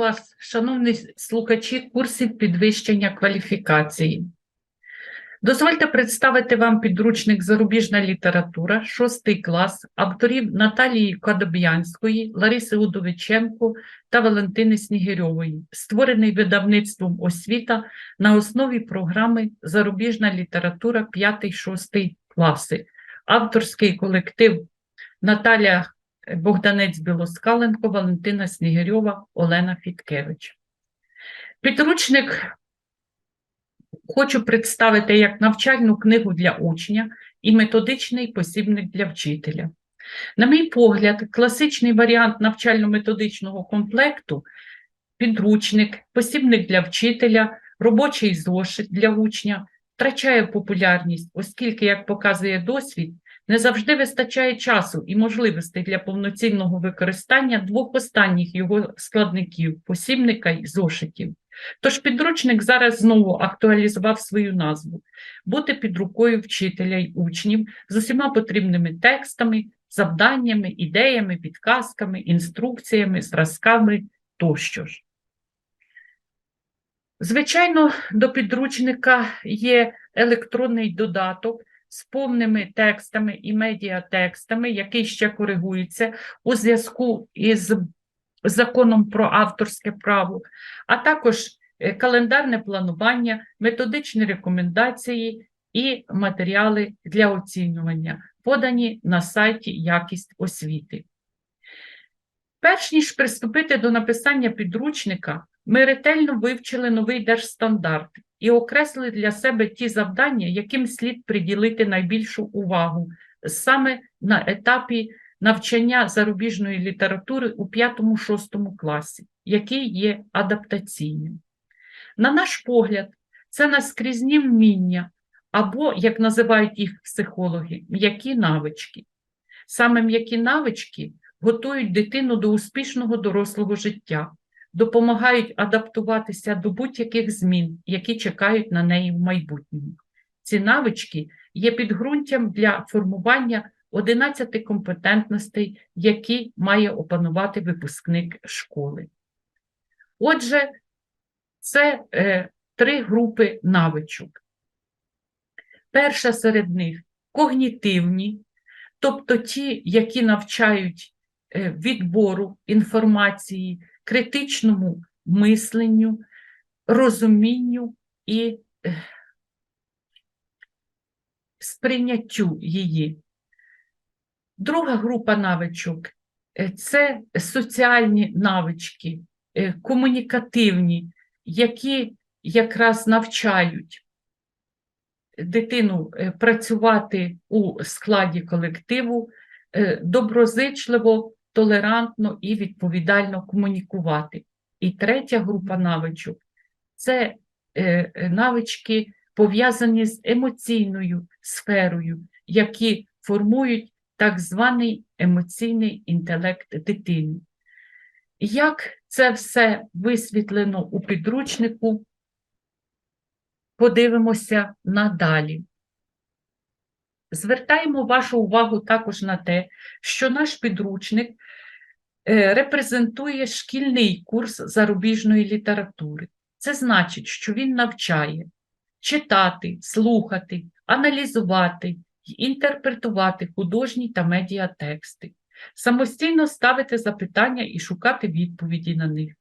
вас, шановні слухачі курсів підвищення кваліфікації. Дозвольте представити вам підручник Зарубіжна література, 6 клас, авторів Наталії Кадоб'янської, Лариси Удовиченко та Валентини Снігирьової, створений видавництвом освіта на основі програми Зарубіжна література 5-6 класи. Авторський колектив Наталя Богданець Білоскаленко, Валентина Снігирьова, Олена Фіткевич. Підручник хочу представити як навчальну книгу для учня і методичний посібник для вчителя. На мій погляд, класичний варіант навчально-методичного комплекту підручник, посібник для вчителя, робочий зошит для учня втрачає популярність, оскільки, як показує досвід, не завжди вистачає часу і можливостей для повноцінного використання двох останніх його складників посібника і зошитів. Тож підручник зараз знову актуалізував свою назву бути під рукою вчителя й учнів з усіма потрібними текстами, завданнями, ідеями, підказками, інструкціями, зразками тощо ж. Звичайно, до підручника є електронний додаток з повними текстами і медіатекстами, який ще коригується у зв'язку із законом про авторське право, а також е, календарне планування, методичні рекомендації і матеріали для оцінювання, подані на сайті Якість освіти. Перш ніж приступити до написання підручника, ми ретельно вивчили новий держстандарт і окреслили для себе ті завдання, яким слід приділити найбільшу увагу саме на етапі навчання зарубіжної літератури у 5-6 класі, який є адаптаційним. На наш погляд, це наскрізні вміння, або, як називають їх психологи, м'які навички. Саме м'які навички готують дитину до успішного дорослого життя, допомагають адаптуватися до будь-яких змін, які чекають на неї в майбутньому. Ці навички є підґрунтям для формування 11 компетентностей, які має опанувати випускник школи. Отже, це е, три групи навичок. Перша серед них когнітивні, тобто ті, які навчають е, відбору інформації, критичному мисленню, розумінню і е, сприйняттю її. Друга група навичок це соціальні навички, е, комунікативні, які якраз навчають дитину е, працювати у складі колективу, доброзичливо, толерантно і відповідально комунікувати. І третя група навичок це навички, пов'язані з емоційною сферою, які формують так званий емоційний інтелект дитини. Як це все висвітлено у підручнику, подивимося надалі. Звертаємо вашу увагу також на те, що наш підручник е, репрезентує шкільний курс зарубіжної літератури. Це значить, що він навчає читати, слухати, аналізувати, інтерпретувати художні та медіатексти, самостійно ставити запитання і шукати відповіді на них.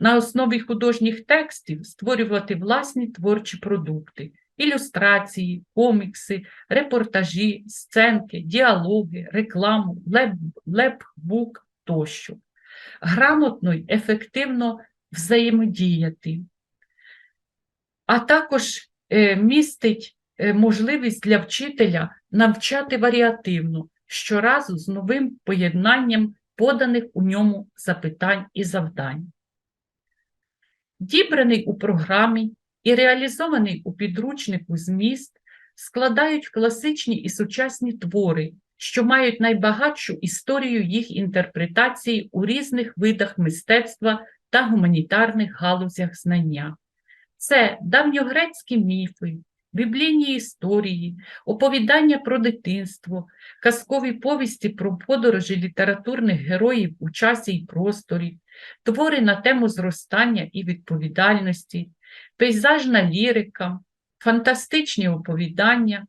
На основі художніх текстів створювати власні творчі продукти, ілюстрації, комікси, репортажі, сценки, діалоги, рекламу, лепбук тощо. Грамотно й ефективно взаємодіяти, а також е, містить е, можливість для вчителя навчати варіативно, щоразу з новим поєднанням поданих у ньому запитань і завдань. Дібраний у програмі і реалізований у підручнику зміст складають класичні і сучасні твори, що мають найбагатшу історію їх інтерпретації у різних видах мистецтва та гуманітарних галузях знання. Це давньогрецькі міфи, біблійні історії, оповідання про дитинство, казкові повісті про подорожі літературних героїв у часі й просторі, твори на тему зростання і відповідальності, пейзажна лірика, фантастичні оповідання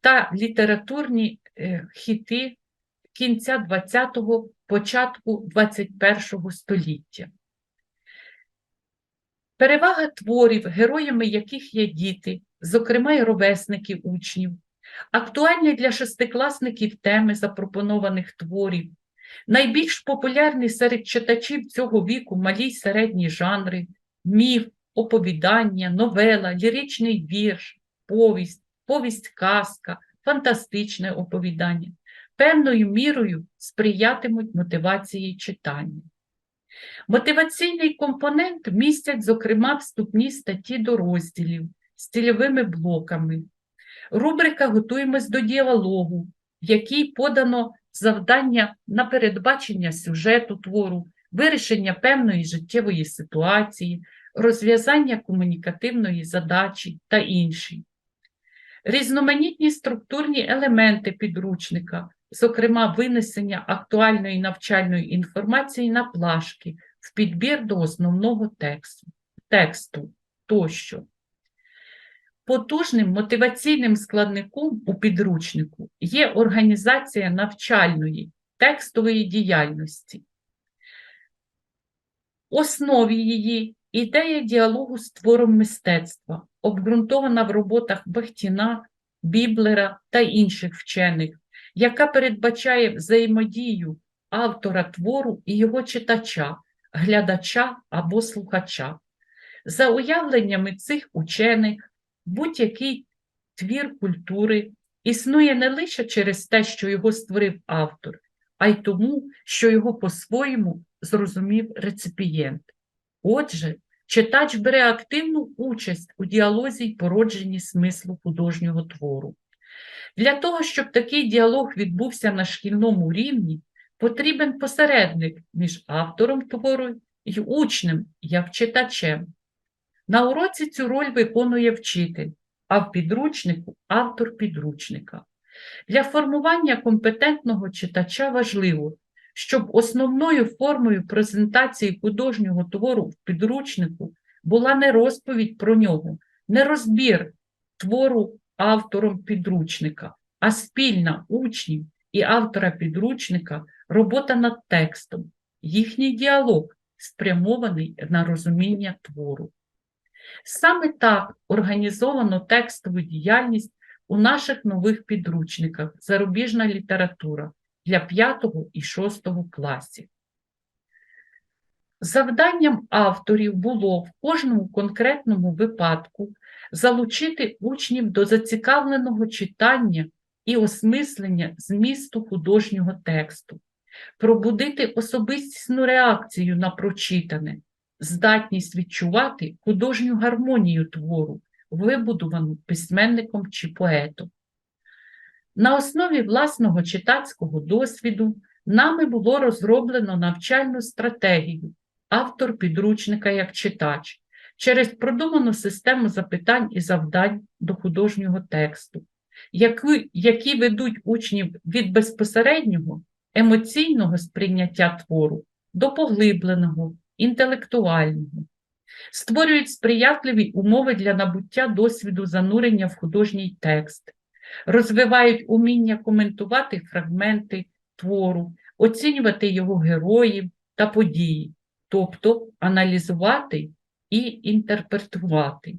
та літературні е, хіти кінця ХХ-го, початку ХХІ століття. Перевага творів, героями яких є діти, зокрема й ровесники учнів, актуальні для шестикласників теми запропонованих творів, найбільш популярні серед читачів цього віку малі й середні жанри, міф, оповідання, новела, ліричний вірш, повість, повість-казка, фантастичне оповідання, певною мірою сприятимуть мотивації читання. Мотиваційний компонент містять, зокрема, вступні статті до розділів з цільовими блоками. Рубрика «Готуємось до діалогу», в якій подано завдання на передбачення сюжету твору, вирішення певної життєвої ситуації, розв'язання комунікативної задачі та інші. Різноманітні структурні елементи підручника, зокрема винесення актуальної навчальної інформації на плашки в підбір до основного тексту, тексту тощо. Потужним мотиваційним складником у підручнику є організація навчальної текстової діяльності. Основі її ідея діалогу з твором мистецтва, обґрунтована в роботах Бахтіна, Біблера та інших вчених, яка передбачає взаємодію автора твору і його читача, глядача або слухача. За уявленнями цих учених, будь-який твір культури існує не лише через те, що його створив автор, а й тому, що його по-своєму зрозумів реципієнт. Отже, читач бере активну участь у діалозі й породженні смислу художнього твору. Для того, щоб такий діалог відбувся на шкільному рівні, потрібен посередник між автором твору і учнем, як читачем. На уроці цю роль виконує вчитель, а в підручнику автор підручника. Для формування компетентного читача важливо, щоб основною формою презентації художнього твору в підручнику була не розповідь про нього, не розбір твору автором підручника, а спільна учнів і автора підручника робота над текстом, їхній діалог спрямований на розуміння твору. Саме так організовано текстову діяльність у наших нових підручниках «Зарубіжна література» для 5 і 6 класів. Завданням авторів було в кожному конкретному випадку залучити учнів до зацікавленого читання і осмислення змісту художнього тексту, пробудити особистісну реакцію на прочитане, здатність відчувати художню гармонію твору, вибудовану письменником чи поетом. На основі власного читацького досвіду нами було розроблено навчальну стратегію. Автор підручника як читач. Через продуману систему запитань і завдань до художнього тексту, які, які ведуть учнів від безпосереднього емоційного сприйняття твору до поглибленого, інтелектуального, створюють сприятливі умови для набуття досвіду занурення в художній текст, розвивають уміння коментувати фрагменти твору, оцінювати його героїв та події, тобто аналізувати і інтерпретувати.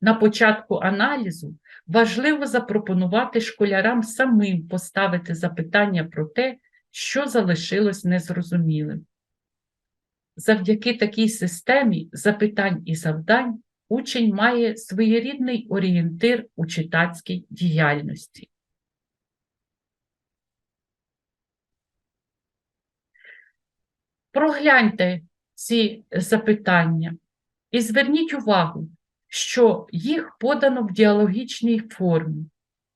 На початку аналізу важливо запропонувати школярам самим поставити запитання про те, що залишилось незрозумілим. Завдяки такій системі запитань і завдань учень має своєрідний орієнтир у читацькій діяльності. Прогляньте ці запитання і зверніть увагу, що їх подано в діалогічній формі,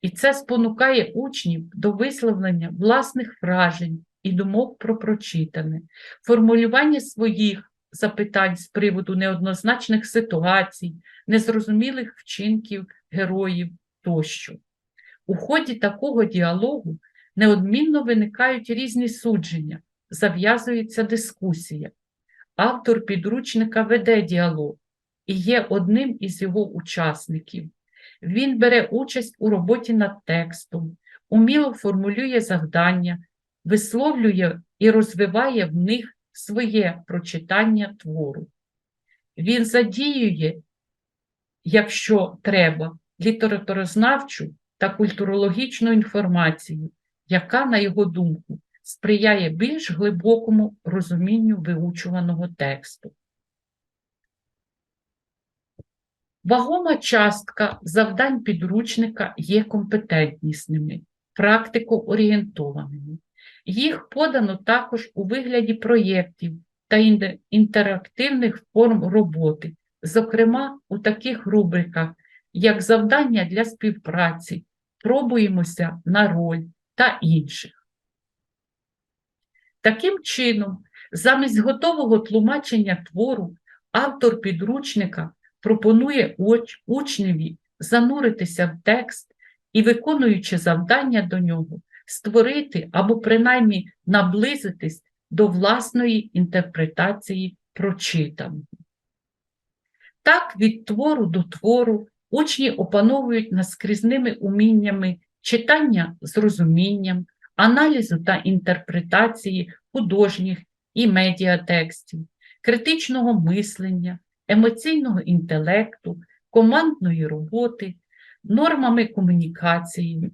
і це спонукає учнів до висловлення власних вражень і думок про прочитане, формулювання своїх запитань з приводу неоднозначних ситуацій, незрозумілих вчинків героїв тощо. У ході такого діалогу неодмінно виникають різні судження, зав'язується дискусія. Автор підручника веде діалог і є одним із його учасників. Він бере участь у роботі над текстом, уміло формулює завдання, висловлює і розвиває в них своє прочитання твору. Він задіює, якщо треба, літературознавчу та культурологічну інформацію, яка, на його думку, сприяє більш глибокому розумінню виучуваного тексту. Вагома частка завдань підручника є компетентнісними, практико-орієнтованими. Їх подано також у вигляді проєктів та інтерактивних форм роботи, зокрема у таких рубриках, як завдання для співпраці, пробуємося на роль та інших. Таким чином, замість готового тлумачення твору, автор підручника пропонує учневі зануритися в текст і, виконуючи завдання до нього, створити або принаймні наблизитись до власної інтерпретації прочитаного. Так, від твору до твору учні опановують наскрізними уміннями читання з розумінням, аналізу та інтерпретації художніх і медіатекстів, критичного мислення, емоційного інтелекту, командної роботи, нормами комунікації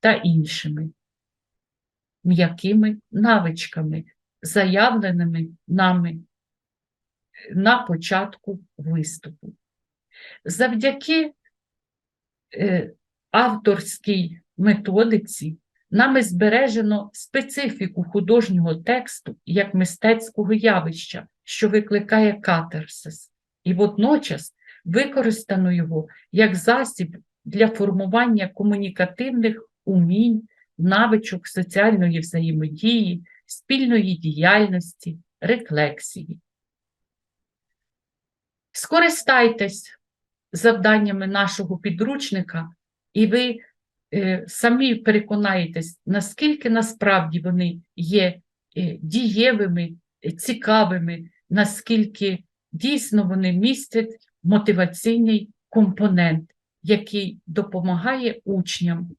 та іншими м'якими навичками, заявленими нами на початку виступу. Завдяки е, авторській методиці нами збережено специфіку художнього тексту як мистецького явища, що викликає катарсис, і водночас використано його як засіб для формування комунікативних умінь, навичок соціальної взаємодії, спільної діяльності, рефлексії. Скористайтесь завданнями нашого підручника, і ви е, самі переконаєтесь, наскільки насправді вони є е, дієвими, е, цікавими, наскільки дійсно вони містять мотиваційний компонент, який допомагає учням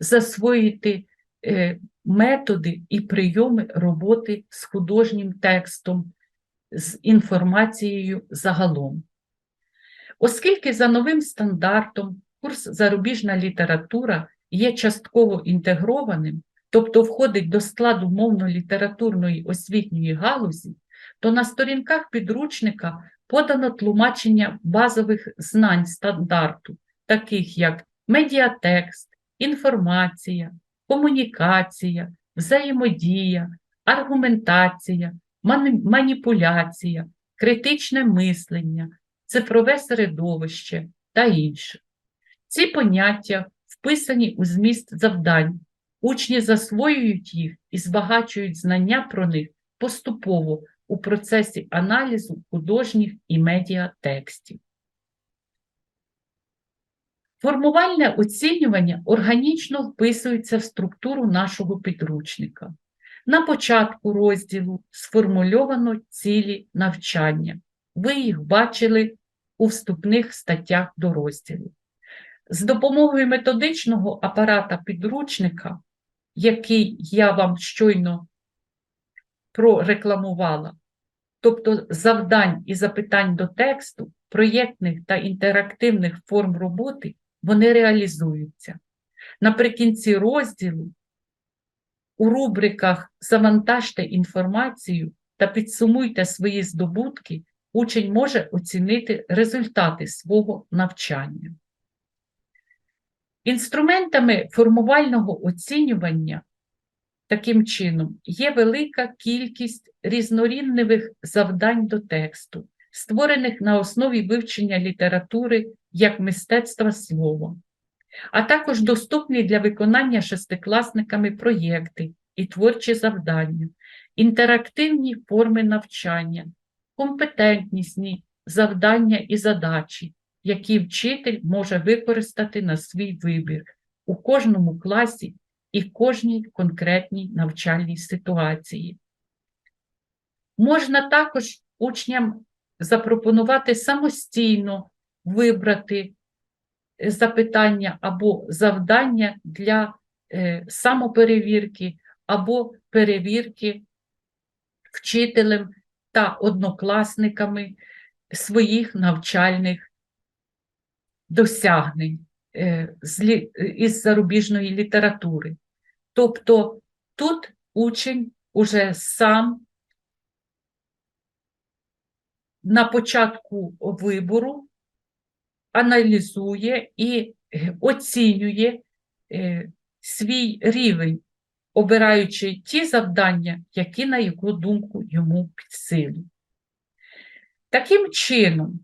засвоїти е, методи і прийоми роботи з художнім текстом, з інформацією загалом. Оскільки за новим стандартом курс зарубіжна література є частково інтегрованим, тобто входить до складу мовно-літературної освітньої галузі, то на сторінках підручника подано тлумачення базових знань стандарту, таких як медіатекст, інформація, комунікація, взаємодія, аргументація, маніпуляція, критичне мислення, цифрове середовище та інше. Ці поняття вписані у зміст завдань. Учні засвоюють їх і збагачують знання про них поступово у процесі аналізу художніх і медіатекстів. Формувальне оцінювання органічно вписується в структуру нашого підручника. На початку розділу сформульовано цілі навчання. Ви їх бачили у вступних статтях до розділу. З допомогою методичного апарата підручника, який я вам щойно прорекламувала, тобто завдань і запитань до тексту, проєктних та інтерактивних форм роботи, вони реалізуються. Наприкінці розділу у рубриках Завантажте інформацію та підсумуйте свої здобутки, учень може оцінити результати свого навчання. Інструментами формувального оцінювання таким чином є велика кількість різнорівневих завдань до тексту, створених на основі вивчення літератури як мистецтва слова, а також доступні для виконання шестикласниками проєкти і творчі завдання, інтерактивні форми навчання, компетентнісні завдання і задачі, які вчитель може використати на свій вибір у кожному класі і кожній конкретній навчальній ситуації. Можна також учням запропонувати самостійно вибрати е, запитання або завдання для е, самоперевірки або перевірки вчителем та однокласниками своїх навчальних досягнень е, із зарубіжної літератури. Тобто тут учень уже сам на початку вибору аналізує і е, оцінює е, свій рівень, обираючи ті завдання, які, на його думку, йому під силу. Таким чином,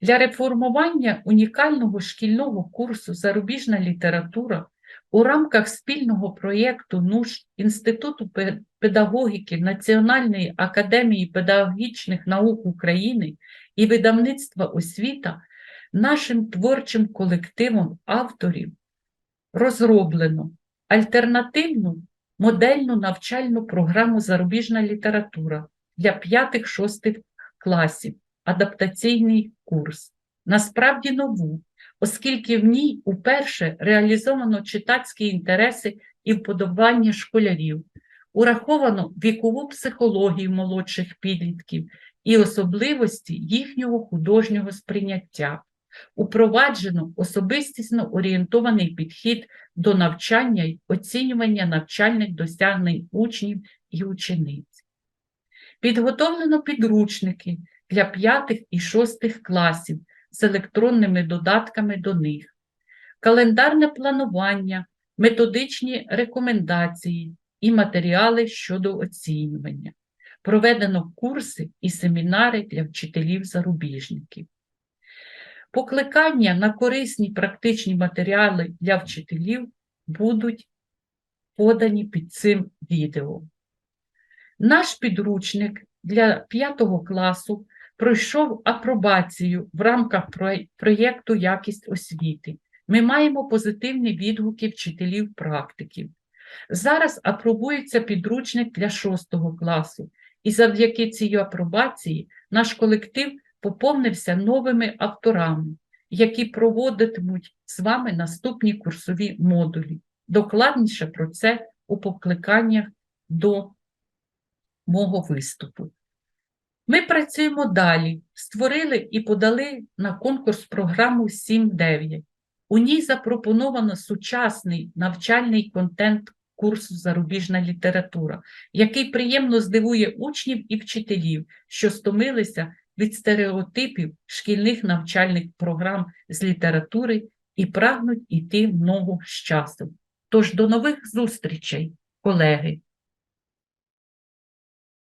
для реформування унікального шкільного курсу Зарубіжна література у рамках спільного проєкту НУШ Інституту педагогіки Національної академії педагогічних наук України і видавництва освіта нашим творчим колективом авторів розроблено альтернативну модельну навчальну програму Зарубіжна література для 5-6 класів, адаптаційний курс. Насправді нову, оскільки в ній уперше реалізовано читацькі інтереси і вподобання школярів, ураховано вікову психологію молодших підлітків і особливості їхнього художнього сприйняття. Упроваджено особистісно орієнтований підхід до навчання й оцінювання навчальних досягнень учнів і учениць. Підготовлено підручники для п'ятих і шостих класів з електронними додатками до них, календарне планування, методичні рекомендації і матеріали щодо оцінювання. Проведено курси і семінари для вчителів-зарубіжників. Покликання на корисні практичні матеріали для вчителів будуть подані під цим відео. Наш підручник для 5 класу пройшов апробацію в рамках проєкту Якість освіти. Ми маємо позитивні відгуки вчителів-практиків. Зараз апробується підручник для 6 класу, і завдяки цій апробації наш колектив поповнився новими авторами, які проводитимуть з вами наступні курсові модулі. Докладніше про це у покликаннях до мого виступу. Ми працюємо далі, створили і подали на конкурс програму 7.9. У ній запропоновано сучасний навчальний контент курсу Зарубіжна література, який приємно здивує учнів і вчителів, що стомилися від стереотипів шкільних навчальних програм з літератури і прагнуть іти ногу з часом. Тож до нових зустрічей, колеги!